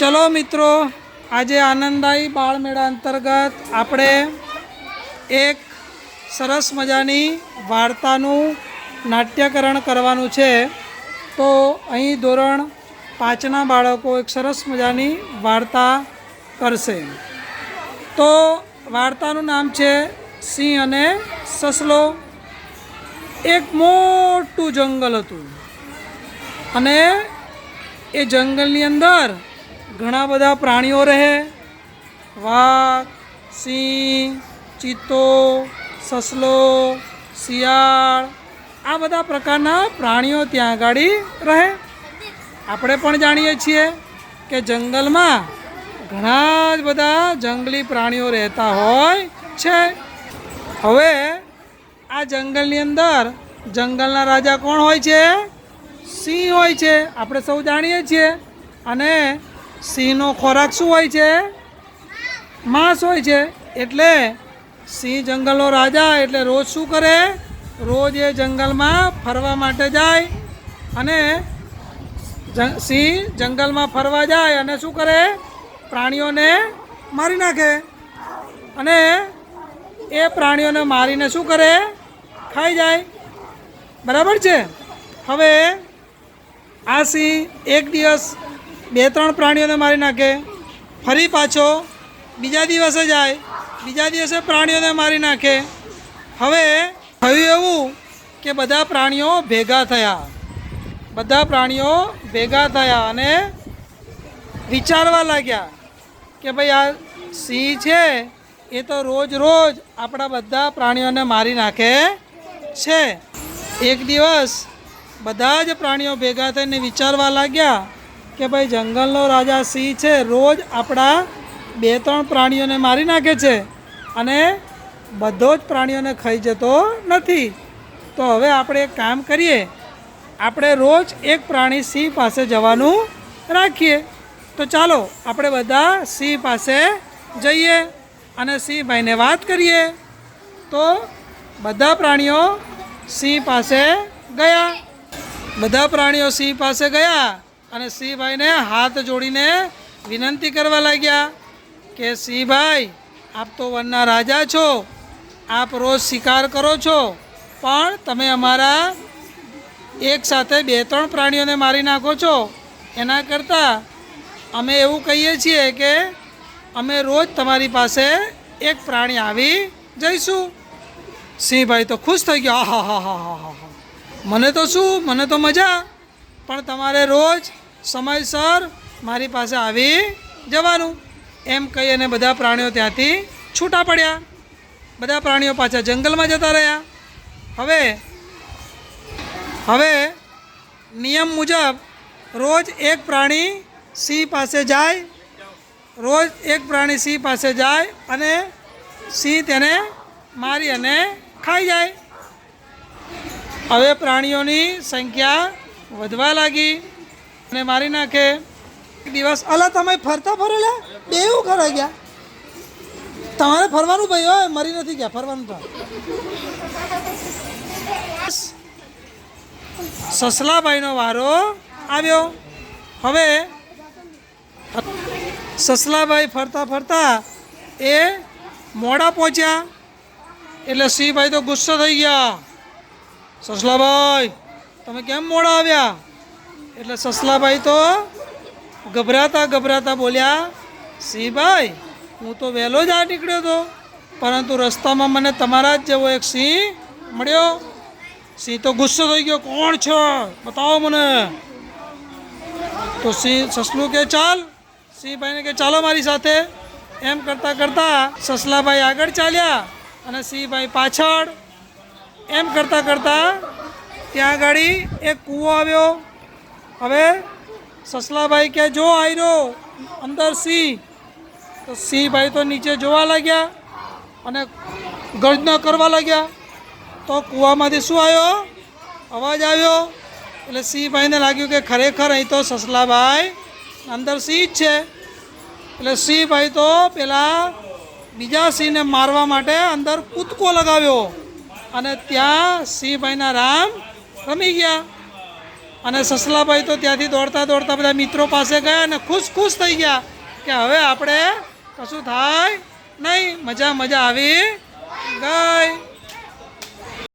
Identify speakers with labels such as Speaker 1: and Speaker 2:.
Speaker 1: ચલો મિત્રો, આજે આનંદાઈ બાળમેળા અંતર્ગત આપણે એક સરસ મજાની વાર્તાનું નાટ્યકરણ કરવાનું છે. તો અહીં ધોરણ પાંચના બાળકો એક સરસ મજાની વાર્તા કરશે. તો વાર્તાનું નામ છે સિંહ અને સસલો. એક મોટું જંગલ હતું. અને એ જંગલની અંદર ઘણા બધા પ્રાણીઓ રહે. વાઘ, સિંહ, ચિત્તો, સસલો, શિયાળ, આ બધા પ્રકારના પ્રાણીઓ ત્યાં આગળ રહે. આપણે પણ જાણીએ છીએ કે જંગલમાં ઘણા જ બધા જંગલી પ્રાણીઓ રહેતા હોય છે. હવે આ જંગલની અંદર જંગલના રાજા કોણ હોય છે? સિંહ હોય છે. આપણે સૌ જાણીએ છીએ. અને સિંહનો ખોરાક શું હોય છે? માંસ હોય છે. એટલે સિંહ જંગલનો રાજા, એટલે રોજ શું કરે? રોજ એ જંગલમાં ફરવા માટે જાય અને સિંહ જંગલમાં ફરવા જાય અને શું કરે? પ્રાણીઓને મારી નાખે. અને એ પ્રાણીઓને મારીને શું કરે? ખાઈ જાય. બરાબર છે? હવે આ સિંહ એક દિવસ બે ત્રણ પ્રાણીઓને મારી નાખે. ફરી પાછો બીજા દિવસે જાય, બીજા દિવસે પ્રાણીઓને મારી નાખે. હવે થયું એવું કે બધા પ્રાણીઓ ભેગા થયા. બધા પ્રાણીઓ ભેગા થયા અને વિચારવા લાગ્યા કે ભાઈ આ સિંહ છે, એ તો રોજ રોજ આપણા બધા પ્રાણીઓને મારી નાખે છે. એક દિવસ બધા જ પ્રાણીઓ ભેગા થઈને વિચારવા લાગ્યા કે ભાઈ જંગલનો રાજા સિંહ છે, રોજ આપણા બે ત્રણ પ્રાણીઓને મારી નાખે છે અને બધો જ પ્રાણીઓને ખાઈ જતો નથી. તો હવે આપણે એક કામ કરીએ. આપણે રોજ એક પ્રાણી સિંહ પાસે જવાનું રાખીએ. તો ચાલો, આપણે બધા સિંહ પાસે જઈએ અને સિંહભાઈને વાત કરીએ. તો બધા પ્રાણીઓ સિંહ પાસે ગયા. બધા પ્રાણીઓ સિંહ પાસે ગયા. અને સિંહભાઈને હાથ જોડીને વિનંતી કરવા લાગ્યા કે, સિંહભાઈ, આપ તો વનના રાજા છો. આપ રોજ શિકાર કરો છો. પણ તમે અમારા એક સાથે બે ત્રણ પ્રાણીઓને મારી નાખો છો. એના કરતાં અમે એવું કહીએ છીએ કે, અમે રોજ તમારી પાસે એક પ્રાણી આવી જઈશું. સિંહભાઈ તો ખુશ થઈ ગયો હા હા હા હા હા હા મને તો શું? મને તો મજા. પણ તમારે રોજ સમયસર મારી પાસે આવી જવાનું. એમ કહી અને બધા પ્રાણીઓ ત્યાંથી છૂટા પડ્યા. બધા પ્રાણીઓ પાછા જંગલમાં જતા રહ્યા. હવે હવે નિયમ મુજબ રોજ એક પ્રાણી સિંહ પાસે જાય, રોજ એક પ્રાણી સિંહ પાસે જાય અને સિંહ તેને મારી અને ખાઈ જાય. હવે પ્રાણીઓની સંખ્યા વધવા લાગી. અને મારી નાખે. દિવસ, અલા, તમે ફરતા ફરેલા? બે એવું ખરા ગયા. તમારે ફરવાનું ભાઈ હોય મરી નથી ગયા, ફરવાનું તો. સસલાભાઈનો વારો આવ્યો. હવે, સસલાભાઈ ફરતા ફરતા એ મોડા પહોંચ્યા. એટલે સિંહભાઈ તો ગુસ્સો થઈ ગયા. સસલાભાઈ, તમે કેમ મોડા આવ્યા? એટલે સસલાભાઈ તો ગભરાતા ગભરાતા બોલ્યા, સિંહભાઈ, હું તો વહેલો જ આ નીકળ્યો હતો પરંતુ રસ્તામાં મને તમારા જ જેવો એક સિંહ મળ્યો. સિંહ તો ગુસ્સો થઈ ગયો, કોણ છો? બતાવો મને. તો સિંહ સસલું કે, ચાલ. સિંહભાઈને કે, ચાલો મારી સાથે. એમ કરતાં કરતાં સસલાભાઈ આગળ ચાલ્યા અને સિંહભાઈ પાછળ. એમ કરતાં કરતાં ત્યાં આગળ એક કૂવો આવ્યો. હવે સસલાભાઈ કે જો આવ્યો અંદર સિંહ. તો સિંહભાઈ તો નીચે જોવા લાગ્યા અને ગર્જના કરવા લાગ્યા. તો કૂવામાંથી શું આવ્યો? અવાજ આવ્યો. એટલે સિંહભાઈને લાગ્યું કે ખરેખર અહીં તો સસલાભાઈ અંદર સિંહ જ છે. એટલે સિંહભાઈ તો પેલા બીજા સિંહને મારવા માટે અંદર કૂદકો લગાવ્યો. અને ત્યાં સિંહભાઈના રામ રમી ગયા. અને સસલાભાઈ તો ત્યાંથી દોડતા દોડતા બધા મિત્રો પાસે ગયા અને ખુશ ખુશ થઈ ગયા કે હવે આપણે કશું થાય નહીં. મજા મજા આવી ગઈ.